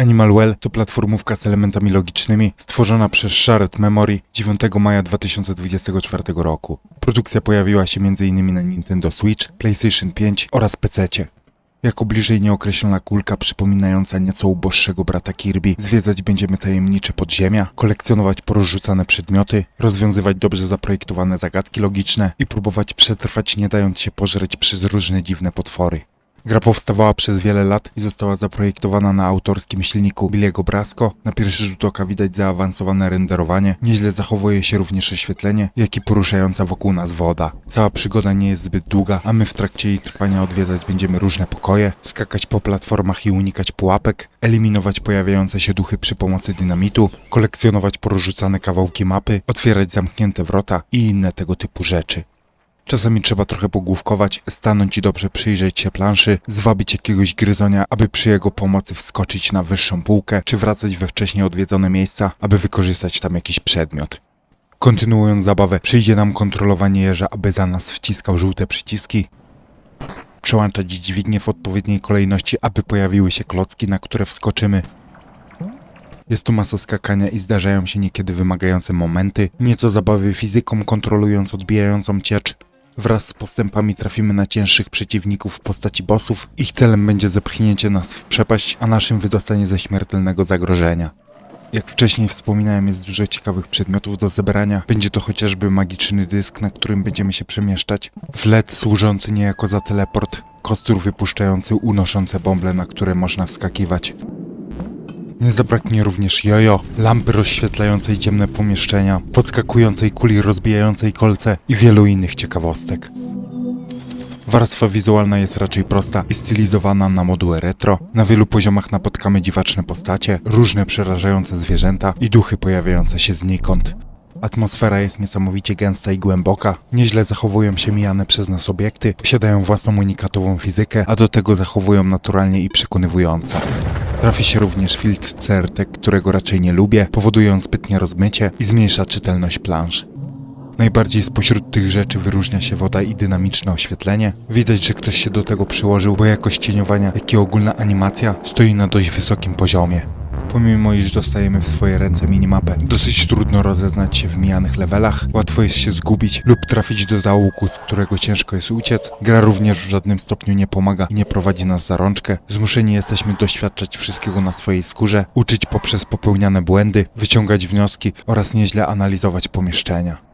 Animal Well to platformówka z elementami logicznymi stworzona przez Shared Memory 9 maja 2024 roku. Produkcja pojawiła się m.in. na Nintendo Switch, PlayStation 5 oraz PC. Jako bliżej nieokreślona kulka przypominająca nieco uboższego brata Kirby, zwiedzać będziemy tajemnicze podziemia, kolekcjonować porozrzucane przedmioty, rozwiązywać dobrze zaprojektowane zagadki logiczne i próbować przetrwać nie dając się pożreć przez różne dziwne potwory. Gra powstawała przez wiele lat i została zaprojektowana na autorskim silniku Billiego Brasco. Na pierwszy rzut oka widać zaawansowane renderowanie, nieźle zachowuje się również oświetlenie, jak i poruszająca wokół nas woda. Cała przygoda nie jest zbyt długa, a my w trakcie jej trwania odwiedzać będziemy różne pokoje, skakać po platformach i unikać pułapek, eliminować pojawiające się duchy przy pomocy dynamitu, kolekcjonować porozrzucane kawałki mapy, otwierać zamknięte wrota i inne tego typu rzeczy. Czasami trzeba trochę pogłówkować, stanąć i dobrze przyjrzeć się planszy, zwabić jakiegoś gryzonia, aby przy jego pomocy wskoczyć na wyższą półkę, czy wracać we wcześniej odwiedzone miejsca, aby wykorzystać tam jakiś przedmiot. Kontynuując zabawę, przyjdzie nam kontrolowanie jeża, aby za nas wciskał żółte przyciski, przełączać dźwignie w odpowiedniej kolejności, aby pojawiły się klocki, na które wskoczymy. Jest tu masa skakania i zdarzają się niekiedy wymagające momenty, nieco zabawy fizyką kontrolując odbijającą ciecz. Wraz z postępami trafimy na cięższych przeciwników w postaci bossów. Ich celem będzie zepchnięcie nas w przepaść, a naszym wydostanie ze śmiertelnego zagrożenia. Jak wcześniej wspominałem, jest dużo ciekawych przedmiotów do zebrania. Będzie to chociażby magiczny dysk, na którym będziemy się przemieszczać, wlec służący niejako za teleport, kostur wypuszczający unoszące bąble, na które można wskakiwać. Nie zabraknie również jojo, lampy rozświetlającej ciemne pomieszczenia, podskakującej kuli rozbijającej kolce i wielu innych ciekawostek. Warstwa wizualna jest raczej prosta i stylizowana na moduły retro. Na wielu poziomach napotkamy dziwaczne postacie, różne przerażające zwierzęta i duchy pojawiające się znikąd. Atmosfera jest niesamowicie gęsta i głęboka. Nieźle zachowują się mijane przez nas obiekty, posiadają własną unikatową fizykę, a do tego zachowują naturalnie i przekonywująco. Trafi się również filtr CRT, którego raczej nie lubię, powodują zbytnie rozmycie i zmniejsza czytelność plansz. Najbardziej spośród tych rzeczy wyróżnia się woda i dynamiczne oświetlenie. Widać, że ktoś się do tego przyłożył, bo jakość cieniowania, jak i ogólna animacja stoi na dość wysokim poziomie. Pomimo iż dostajemy w swoje ręce minimapę, dosyć trudno rozeznać się w mijanych levelach, łatwo jest się zgubić lub trafić do załuku, z którego ciężko jest uciec. Gra również w żadnym stopniu nie pomaga i nie prowadzi nas za rączkę. Zmuszeni jesteśmy doświadczać wszystkiego na swojej skórze, uczyć poprzez popełniane błędy, wyciągać wnioski oraz nieźle analizować pomieszczenia.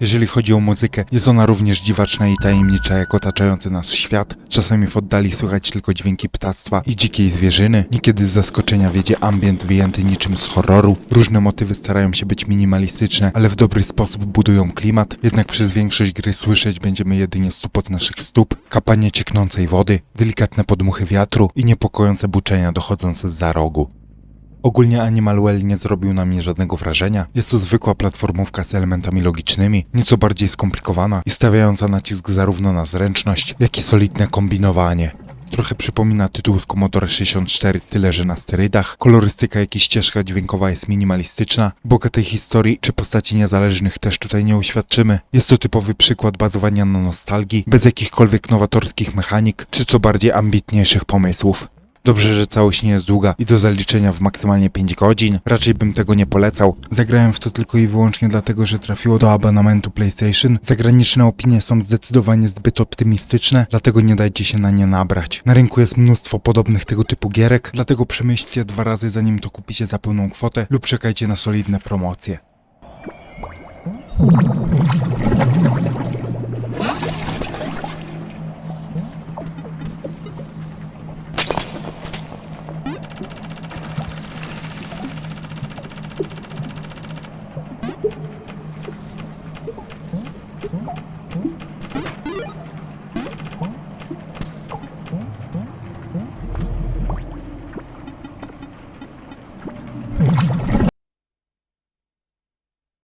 Jeżeli chodzi o muzykę, jest ona również dziwaczna i tajemnicza jak otaczający nas świat. Czasami w oddali słychać tylko dźwięki ptactwa i dzikiej zwierzyny. Niekiedy z zaskoczenia wiedzie ambient wyjęty niczym z horroru. Różne motywy starają się być minimalistyczne, ale w dobry sposób budują klimat. Jednak przez większość gry słyszeć będziemy jedynie stupot naszych stóp, kapanie cieknącej wody, delikatne podmuchy wiatru i niepokojące buczenia dochodzące z za rogu. Ogólnie Animal Well nie zrobił na mnie żadnego wrażenia. Jest to zwykła platformówka z elementami logicznymi, nieco bardziej skomplikowana i stawiająca nacisk zarówno na zręczność, jak i solidne kombinowanie. Trochę przypomina tytuł z Commodore 64, tyle że na sterydach. Kolorystyka, jak i ścieżka dźwiękowa jest minimalistyczna. Bogatej historii czy postaci niezależnych też tutaj nie uświadczymy. Jest to typowy przykład bazowania na nostalgii, bez jakichkolwiek nowatorskich mechanik, czy co bardziej ambitniejszych pomysłów. Dobrze, że całość nie jest długa i do zaliczenia w maksymalnie 5 godzin. Raczej bym tego nie polecał. Zagrałem w to tylko i wyłącznie dlatego, że trafiło do abonamentu PlayStation. Zagraniczne opinie są zdecydowanie zbyt optymistyczne, dlatego nie dajcie się na nie nabrać. Na rynku jest mnóstwo podobnych tego typu gierek, dlatego przemyślcie dwa razy zanim to kupicie za pełną kwotę lub czekajcie na solidne promocje.